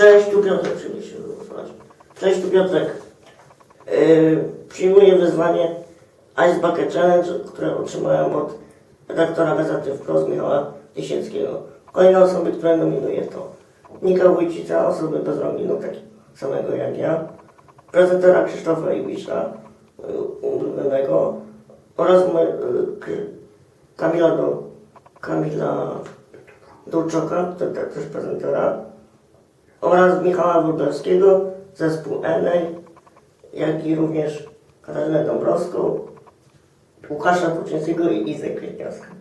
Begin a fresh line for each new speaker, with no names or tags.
Cześć, tu Piotrek. Cześć, tu Piotrek. Yy, przyjmuję wyzwanie Ice Bucket Challenge, które otrzymałem od redaktora gazety Wprost Michała Tysieckiego. Kolejne osoby, które nominuję to Nika Wójcica, osoby bez rąginu, tak samego jak ja, prezentera Krzysztofa Iwisza, yy, ulubionego, oraz moje, yy, Kamila, do, Kamila Durczoka, też prezentera, oraz Michała Wróblewskiego, zespół Enej, jak i również Katarzynę Dąbrowską, Łukasza Kuczyńskiego i Izę Kwietniowską.